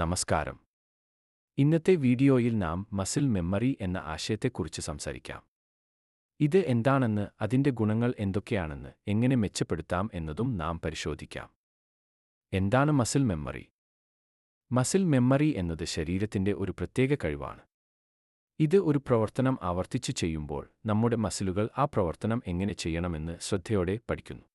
നമസ്കാരം. ഇന്നത്തെ വീഡിയോയിൽ നാം മസിൽ മെമ്മറി എന്ന ആശയത്തെക്കുറിച്ച് സംസാരിക്കാം. ഇത് എന്താണെന്ന് അതിന്റെ ഗുണങ്ങൾ എന്തൊക്കെയാണെന്ന് എങ്ങനെ മെച്ചപ്പെടുത്താം എന്നതും നാം പരിശോധിക്കാം. എന്താണ് മസിൽ മെമ്മറി? മസിൽ മെമ്മറി എന്നത് ശരീരത്തിന്റെ ഒരു പ്രത്യേക കഴിവാണ്. ഇത് ഒരു പ്രവർത്തനം ആവർത്തിച്ചു ചെയ്യുമ്പോൾ നമ്മുടെ മസിലുകൾ ആ പ്രവർത്തനം എങ്ങനെ ചെയ്യണമെന്ന് ശ്രദ്ധയോടെ പഠിക്കുന്നു.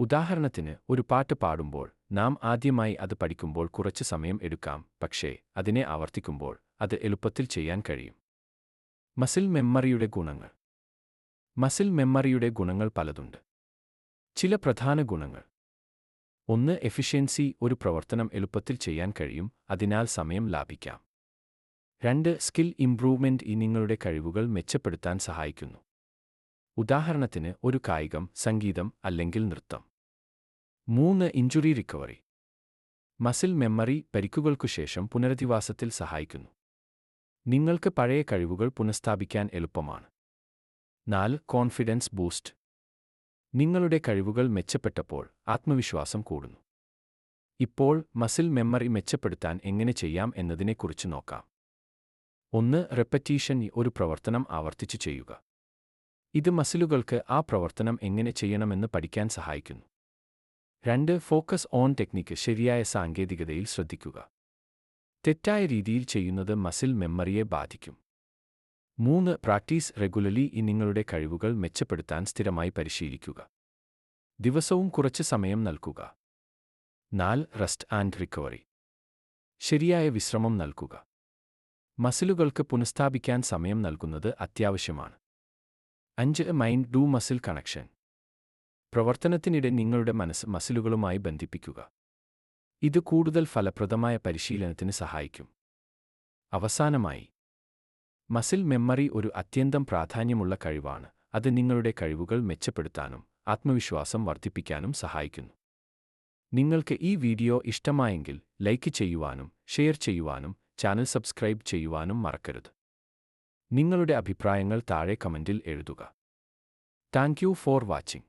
ഉദാഹരണത്തിന് ഒരു പാട്ട് പാടുമ്പോൾ നാം ആദ്യമായി അത് പഠിക്കുമ്പോൾ കുറച്ച് സമയം എടുക്കാം പക്ഷേ അതിനെ ആവർത്തിക്കുമ്പോൾ അത് എളുപ്പത്തിൽ ചെയ്യാൻ കഴിയും. മസിൽ മെമ്മറിയുടെ ഗുണങ്ങൾ. മസിൽ മെമ്മറിയുടെ ഗുണങ്ങൾ പലതുണ്ട്. ചില പ്രധാന ഗുണങ്ങൾ. ഒന്ന് എഫിഷ്യൻസി ഒരു പ്രവർത്തനം എളുപ്പത്തിൽ ചെയ്യാൻ കഴിയും അതിനാൽ സമയം ലാഭിക്കാം. രണ്ട് സ്കിൽ ഇംപ്രൂവ്മെന്റ് ഈ നിങ്ങളുടെ കഴിവുകൾ മെച്ചപ്പെടുത്താൻ സഹായിക്കുന്നു. ഉദാഹരണത്തിന് ഒരു കായികം സംഗീതം അല്ലെങ്കിൽ നൃത്തം. മൂന്ന് ഇഞ്ചുറി റിക്കവറി. മസിൽ മെമ്മറി പരിക്കുകൾക്കു ശേഷം പുനരധിവാസത്തിൽ സഹായിക്കുന്നു. നിങ്ങൾക്ക് പഴയ കഴിവുകൾ പുനഃസ്ഥാപിക്കാൻ എളുപ്പമാണ്. നാല് കോൺഫിഡൻസ് ബൂസ്റ്റ്. നിങ്ങളുടെ കഴിവുകൾ മെച്ചപ്പെട്ടപ്പോൾ ആത്മവിശ്വാസം കൂടുന്നു. ഇപ്പോൾ മസിൽ മെമ്മറി മെച്ചപ്പെടുത്താൻ എങ്ങനെ ചെയ്യാം എന്നതിനെക്കുറിച്ച് നോക്കാം. ഒന്ന് റെപ്പറ്റീഷൻ ഒരു പ്രവർത്തനം ആവർത്തിച്ചു ചെയ്യുക. ഇത് മസിലുകൾക്ക് ആ പ്രവർത്തനം എങ്ങനെ ചെയ്യണമെന്ന് പഠിക്കാൻ സഹായിക്കുന്നു. രണ്ട് ഫോക്കസ് ഓൺ ടെക്നിക്ക് ശരിയായ സാങ്കേതികതയിൽ ശ്രദ്ധിക്കുക. തെറ്റായ രീതിയിൽ ചെയ്യുന്നത് മസിൽ മെമ്മറിയെ ബാധിക്കും. മൂന്ന് പ്രാക്ടീസ് റെഗുലർലി ഈ നിങ്ങളുടെ കഴിവുകൾ മെച്ചപ്പെടുത്താൻ സ്ഥിരമായി പരിശീലിക്കുക. ദിവസവും കുറച്ച് സമയം നൽകുക. നാല് റെസ്റ്റ് ആൻഡ് റിക്കവറി. ശരിയായ വിശ്രമം നൽകുക. മസിലുകൾക്ക് പുനഃസ്ഥാപിക്കാൻ സമയം നൽകുന്നത് അത്യാവശ്യമാണ്. അഞ്ച് മൈൻഡ് ഡു മസിൽ കണക്ഷൻ. പ്രവർത്തനത്തിനിടെ നിങ്ങളുടെ മനസ്സ് മസിലുകളുമായി ബന്ധിപ്പിക്കുക. ഇത് കൂടുതൽ ഫലപ്രദമായ പരിശീലനത്തിന് സഹായിക്കും. അവസാനമായി മസിൽ മെമ്മറി ഒരു അത്യന്തം പ്രാധാന്യമുള്ള കഴിവാണ്. അത് നിങ്ങളുടെ കഴിവുകൾ മെച്ചപ്പെടുത്താനും ആത്മവിശ്വാസം വർദ്ധിപ്പിക്കാനും സഹായിക്കുന്നു. നിങ്ങൾക്ക് ഈ വീഡിയോ ഇഷ്ടമായെങ്കിൽ ലൈക്ക് ചെയ്യുവാനും ഷെയർ ചെയ്യുവാനും ചാനൽ സബ്സ്ക്രൈബ് ചെയ്യുവാനും മറക്കരുത്. നിങ്ങളുടെ അഭിപ്രായങ്ങൾ താഴെ കമന്റിൽ എഴുതുക. Thank for watching.